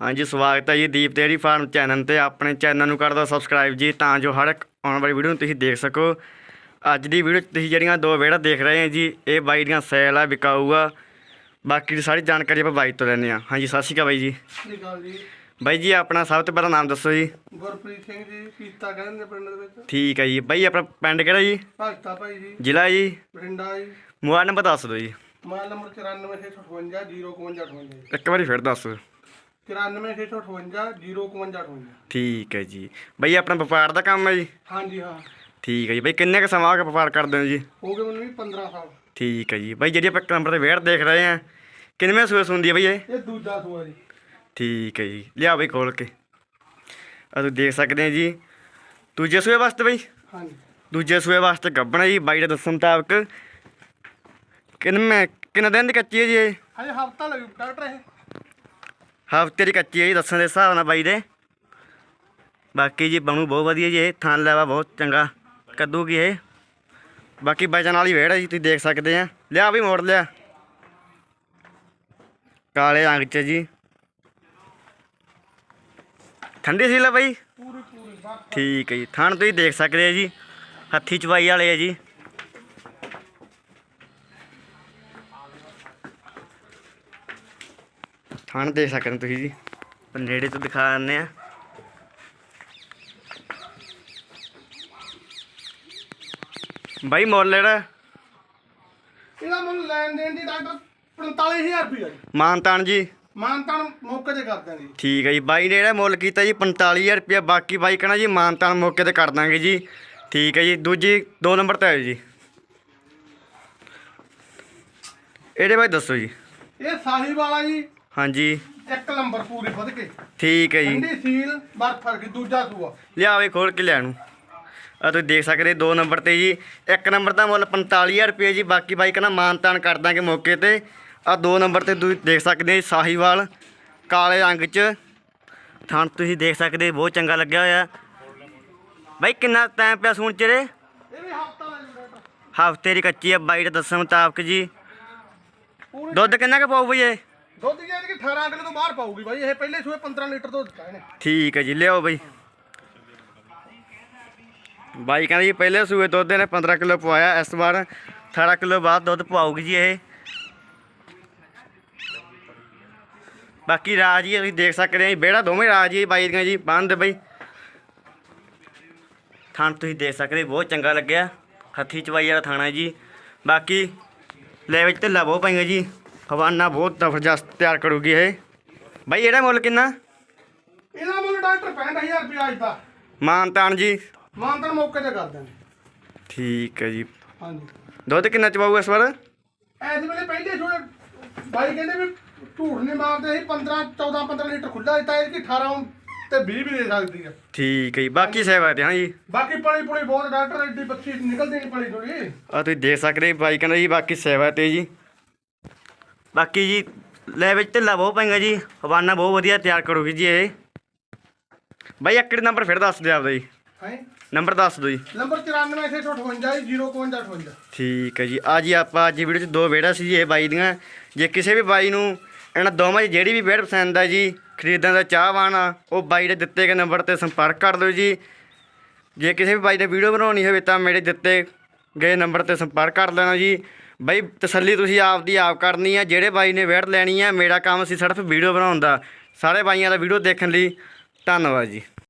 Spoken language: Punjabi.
ਹਾਂਜੀ ਸਵਾਗਤ ਹੈ ਜੀ ਦੀਪ ਡੇਅਰੀ ਫਾਰਮ ਚੈਨਲ ਤੇ। ਆਪਣੇ ਚੈਨਲ ਨੂੰ ਕਰ ਦਿਓ ਸਬਸਕ੍ਰਾਈਬ ਜੀ ਤਾਂ ਜੋ ਹਰ ਇੱਕ ਆਉਣ ਵਾਲੀ ਵੀਡੀਓ ਨੂੰ ਤੁਸੀਂ ਦੇਖ ਸਕੋ। ਅੱਜ ਦੀ ਵੀਡੀਓ ਤੁਸੀਂ ਜਿਹੜੀਆਂ ਦੋ ਵਿਹੜਾ ਦੇਖ ਰਹੇ ਹੋ ਜੀ ਇਹ ਬਾਈ ਦੀਆਂ ਸੈਲ ਆ ਵਿਕਾਊ ਆ ਬਾਕੀ ਦੀ ਸਾਰੀ ਜਾਣਕਾਰੀ ਆਪਾਂ ਬਾਈ ਤੋਂ ਲੈਂਦੇ ਆ ਹਾਂਜੀ ਸਤਿ ਸ਼੍ਰੀ ਅਕਾਲ ਬਾਈ ਜੀ। ਬਾਈ ਜੀ ਆਪਣਾ ਸਭ ਤੋਂ ਪਹਿਲਾਂ ਨਾਮ ਦੱਸੋ ਜੀ। ਗੁਰਪ੍ਰੀਤ ਸਿੰਘ ਜੀ ਪੀਤਾ ਕਹਿੰਦੇ ਪਿੰਡ ਦੇ ਵਿੱਚ। ਠੀਕ ਹੈ ਜੀ। ਬਾਈ ਆਪਣਾ ਪਿੰਡ ਕਿਹੜਾ ਜੀ? ਭਗਤਾ ਭਾਈ ਜੀ। ਜ਼ਿਲ੍ਹਾ ਜੀ? ਬਠਿੰਡਾ ਜੀ। ਮੋਬਾਈਲ ਨੰਬਰ ਦੱਸ ਦਿਓ ਜੀ। ਮੋਬਾਈਲ ਨੰਬਰ 9465 05158 ਇੱਕ ਵਾਰੀ ਫਿਰ ਦੱਸ ਦਿਓ। 9465 05158 ਠੀਕ ਹੈ ਜੀ। ਬਾਈ ਆਪਣਾ ਵਪਾਰ ਦਾ ਕੰਮ ਹੈ ਜੀ? ਹਾਂਜੀ ਹਾਂ। ਠੀਕ ਹੈ ਜੀ। ਬਾਈ ਕਿੰਨੇ ਕੁ ਸਮਾਂ ਹੋ ਗਿਆ ਵਪਾਰ ਕਰਦੇ ਹੋ ਜੀ? ਹੋ ਗਏ ਮੈਨੂੰ ਵੀ 15 ਸਾਲ। ਠੀਕ ਹੈ ਜੀ। ਬਾਈ ਜਿਹੜੀ ਆਪਾਂ ਨੰਬਰ ਤੇ ਵੇੜ ਦੇਖ ਰਹੇ ਆ ਕਿੰਨਵੇਂ ਸੂਏ ਸੁਣਦੀ ਹੈ ਬਾਈ ਇਹ? ਇਹ ਦੂਜਾ ਸੂਆ ਜੀ। ਠੀਕ ਹੈ ਜੀ। ਲਿਆ ਬਾਈ ਖੋਲ ਕੇ। ਆ ਤੁਸੀਂ ਦੇਖ ਸਕਦੇ ਆ ਜੀ। ਦੂਜੇ ਸੂਏ ਵਾਸਤੇ ਬਾਈ? ਹਾਂਜੀ। ਦੂਜੇ ਸੂਏ ਵਾਸਤੇ ਗੱਬਣਾ ਜੀ ਬਾਈ ਦੇ ਦੱਸਣ ਮੁਤਾਬਕ। ਕਿੰਨੇ ਕਿੰਨੇ ਦਿਨ ਦੀ ਕੱਚੀ ਹੈ ਜੀ ਇਹ? ਹਜੇ ਹਫਤਾ ਲੱਗੂ ਡਾਕਟਰ ਇਹ। ਹਫ਼ਤੇ ਦੀ ਕੱਚੀ ਹੈ ਜੀ ਦੱਸਣ ਦੇ ਹਿਸਾਬ ਨਾਲ ਬਾਈ ਦੇ। ਬਾਕੀ ਜੀ ਬਣੂ ਬਹੁਤ ਵਧੀਆ ਜੀ ਇਹ ਥਣ ਲੈਵਾ ਬਹੁਤ ਚੰਗਾ ਕੱਦੂ ਕੀ ਇਹ। ਬਾਕੀ ਵਜਨ ਵਾਲੀ ਵੇੜ ਹੈ ਜੀ ਤੁਸੀਂ ਦੇਖ ਸਕਦੇ ਆ। ਲਿਆ ਵੀ ਮੋੜ ਲਿਆ। ਕਾਲੇ ਰੰਗ ਚ ਜੀ। ਠੰਡੀ ਸੀ ਲੈ ਬਾਈ? ਪੂਰੀ ਪੂਰੀ ਬਸ ਠੀਕ ਹੈ ਜੀ ਥਣ ਤੁਸੀਂ ਦੇਖ ਸਕਦੇ ਆ ਜੀ। ਹੱਥੀ ਚਵਾਈ ਵਾਲੇ ਆ ਜੀ। ਥਣ ਦੇਖ ਸਕਦੇ ਹੋ ਤੁਸੀਂ ਜੀ। ਨੇੜੇ ਤੋਂ ਦਿਖਾ ਦਿੰਦੇ ਆ ਬਾਈ ਮੁੱਲ ਜਿਹੜਾ। ਇਹਦਾ ਮੁੱਲ ਲੈਣ ਦੇਣ ਦੀ ਡਾਕਟਰ 45000 ਰੁਪਏ ਜੀ। ਮਾਨਤਾਨ ਜੀ। ਮਾਨਤਾਨ ਮੌਕੇ ਤੇ ਕਰ ਦਾਂਗੇ ਠੀਕ ਹੈ ਜੀ। ਬਾਈ ਨੇ ਜਿਹੜਾ ਮੁੱਲ ਕੀਤਾ ਜੀ 45000 ਰੁਪਇਆ ਬਾਕੀ ਬਾਈ ਕਹਣਾ ਜੀ ਮਾਨਤਾਨ ਮੌਕੇ ਤੇ ਕਰ ਦਾਂਗੇ ਜੀ। ਠੀਕ ਹੈ ਜੀ। ਦੂਜੀ ਦੋ ਨੰਬਰ ਤੇ ਆਇਓ ਜੀ। ਇਹਦੇ ਬਾਰੇ ਦੱਸੋ ਜੀ। ਇਹ ਸਾਹੀ ਵਾਲਾ ਜੀ ਹਾਂਜੀ। ਇੱਕ ਨੰਬਰ ਪੂਰੀ ਵੱਧ ਕੇ। ਠੀਕ ਹੈ ਜੀ। ਠੰਡੀ ਸੀਲ ਬਰਫ ਫ਼ਰਕ ਦੂਜਾ ਸੂਆ। ਲਿਆਵੇ ਖੋਲ ਕੇ ਨੂੰ ਆ ਤੁਸੀਂ ਦੇਖ ਸਕਦੇ ਦੋ ਨੰਬਰ ਤੇ ਜੀ। ਇੱਕ ਨੰਬਰ ਦਾ ਮੁੱਲ 45000 ਰੁਪਏ ਜੀ ਬਾਕੀ ਬਾਈ ਕਹਿੰਦਾ ਮਾਨਤਾਨ ਕਰ ਦਾਂਗੇ ਮੌਕੇ ਤੇ। ਆ ਦੋ ਨੰਬਰ ਤੇ ਤੁਸੀਂ ਦੇਖ ਸਕਦੇ ਜੀ ਸਾਹੀਵਾਲ ਕਾਲੇ ਰੰਗ ਚ। ਥਣ ਤੁਸੀਂ ਦੇਖ ਸਕਦੇ ਬਹੁਤ ਚੰਗਾ ਲੱਗਿਆ ਹੋਇਆ। ਬਾਈ ਕਿੰਨਾ ਟਾਈਮ ਪਿਆ ਸੂਣ ਚ ਰੇ ਇਹ ਵੀ ਹਫਤਾ ਦੀ ਕੱਚੀ ਆ ਬਾਈ ਦੇ ਦੱਸਣ ਮੁਤਾਬਕ ਜੀ। ਦੁੱਧ ਕਿੰਨਾ ਕੁ ਪਾਉ ਬਈ ਇਹ? ਦੁੱਧ ਜਿਹੜੀ ਕਿ 18 ਕਿਲੋ ਤੋਂ ਬਾਹਰ ਪਾਊਗੀ ਬਾਈ, ਇਹ ਪਹਿਲੇ ਸੂਏ 15 ਲੀਟਰ ਦੁੱਧ ਦਿੱਤਾ ਇਹਨੇ। ਠੀਕ ਹੈ ਜੀ, ਲਿਆਓ ਬਈ। ਬਾਈ ਕਹਿੰਦਾ ਜੀ, ਪਹਿਲੇ ਸੂਏ ਦੁੱਧ ਇਹਨੇ 15 ਕਿਲੋ ਪਵਾਇਆ, ਇਸ ਵਾਰ 18 ਕਿਲੋ ਬਾਅਦ ਦੁੱਧ ਪਾਊਗੀ ਜੀ ਇਹ। ਬਾਕੀ ਰਾਜ ਜੀ, ਤੁਸੀਂ ਦੇਖ ਸਕਦੇ ਆ ਬੇੜਾ ਦੋਵੇਂ ਰਾਜ ਜੀ, ਬਾਈ ਦੀਆਂ ਜੀ, ਬੰਦ ਬਈ। ਥਾਣ ਤੁਸੀਂ ਦੇਖ ਸਕਦੇ ਬਹੁਤ ਚੰਗਾ ਲੱਗਿਆ। ਹੱਥੀ ਚਵਾਈ ਵਾਲਾ ਥਾਣਾ ਜੀ। ਬਾਕੀ ਲੈ ਵਿੱਚ ਢਿੱਲਾ ਬਹੁਤ ਪਾਈਆਂ ਜੀ। ਹਵਾਨਾ ਬਹੁਤ ਜ਼ਬਰਦਸਤ ਤਿਆਰ ਕਰੂਗੀ ਇਹ। ਬਾਈ ਇਹਦਾ ਮੁੱਲ ਕਿੰਨਾ? ਇਹਦਾ ਮੁੱਲ ਡਾਕਟਰ 65000 ਰੁਪਏ ਅੱਜ ਦਾ। ਮਾਨਤਾਨ ਜੀ। ਮਾਨਤਨ ਮੌਕੇ ਤੇ ਕਰ ਦਾਂਗੇ ਠੀਕ ਹੈ ਜੀ। ਹਾਂਜੀ। ਦੁੱਧ ਕਿੰਨਾ ਚਵਾਊਗਾ ਇਸ ਵਾਰ? ਐਸ ਵੇਲੇ ਪਹਿਲੇ ਸੂਏ ਬਾਈ ਕਹਿੰਦੇ ਵੀ ਝੂਠ ਨਹੀਂ ਮਾਰਦੇ ਅਸੀਂ 15 14 15 ਲੀਟਰ ਖੁੱਲਾ ਦਿੱਤਾ ਇਹ ਕਿ 18 ਤੇ 20 ਵੀ ਦੇ ਸਕਦੀ ਆ। ਠੀਕ ਹੈ ਜੀ ਬਾਕੀ ਸੇਵਾ ਤੇ ਹਾਂ ਜੀ। ਬਾਕੀ ਪਲੀ ਪੁਲੀ ਬਹੁਤ ਡਾਕਟਰ ਐਡੀ ਬੱਚੀ ਨਿਕਲਦੀ ਨਹੀਂ ਪਲੀ ਥੋੜੀ ਆ ਤੁਸੀਂ ਦੇਖ ਸਕਦੇ ਬਾਈ ਕਹਿੰਦਾ ਜੀ ਬਾਕੀ ਸੇਵਾ ਤੇ ਜੀ। ਬਾਕੀ ਜੀ ਲੈ ਵਿੱਚ ਢਿੱਲਾ ਬਹੁਤ ਪੈਂਗਾ ਜੀ ਹਵਾਨਾ ਬਹੁਤ ਵਧੀਆ ਤਿਆਰ ਕਰੂਗੀ ਜੀ ਇਹ। ਬਾਈ ਇੱਕ ਨੰਬਰ ਫਿਰ ਦੱਸ ਦਿਓ ਆਪਦਾ ਜੀ। ਹੈ? ਨੰਬਰ ਦੱਸ ਦਿਓ ਜੀ। ਨੰਬਰ 9458 05158 ਠੀਕ ਹੈ ਜੀ। ਆ ਜੀ ਆਪਾਂ ਅੱਜ ਦੀ ਵੀਡੀਓ 'ਚ ਦੋ ਵੇੜਾ ਸੀ ਜੀ ਇਹ ਬਾਈ ਦੀਆਂ। ਜੇ ਕਿਸੇ ਵੀ ਬਾਈ ਨੂੰ ਇਹਨਾਂ ਦੋਵਾਂ 'ਚ ਜਿਹੜੀ ਵੀ ਵੇੜ ਪਸੰਦ ਆ ਜੀ ਖਰੀਦਣ ਦਾ ਚਾਹਵਾਨ ਆ ਉਹ ਬਾਈ ਦੇ ਦਿੱਤੇ ਗਏ ਨੰਬਰ ਤੇ ਸੰਪਰਕ ਕਰ ਲਓ ਜੀ। ਜੇ ਕਿਸੇ ਵੀ ਬਾਈ ਨੇ ਵੀਡੀਓ ਬਣਾਉਣੀ ਹੋਵੇ ਤਾਂ ਮੇਰੇ ਦਿੱਤੇ ਗਏ ਨੰਬਰ ਤੇ ਸੰਪਰਕ ਕਰ ਲੈਣਾ ਜੀ। ਬਾਈ ਤਸੱਲੀ ਤੁਸੀਂ ਆਪ ਦੀ ਆਪ ਕਰਨੀ ਆ, ਜਿਹੜੇ ਬਾਈ ਨੇ ਵੇੜ ਲੈਣੀ ਆ, ਮੇਰਾ ਕੰਮ ਸੀ ਸਿਰਫ ਵੀਡੀਓ ਬਣਾਉਣ ਦਾ। ਸਾਰੇ ਬਾਈਆਂ ਦਾ ਵੀਡੀਓ ਦੇਖਣ ਲਈ ਧੰਨਵਾਦ ਜੀ।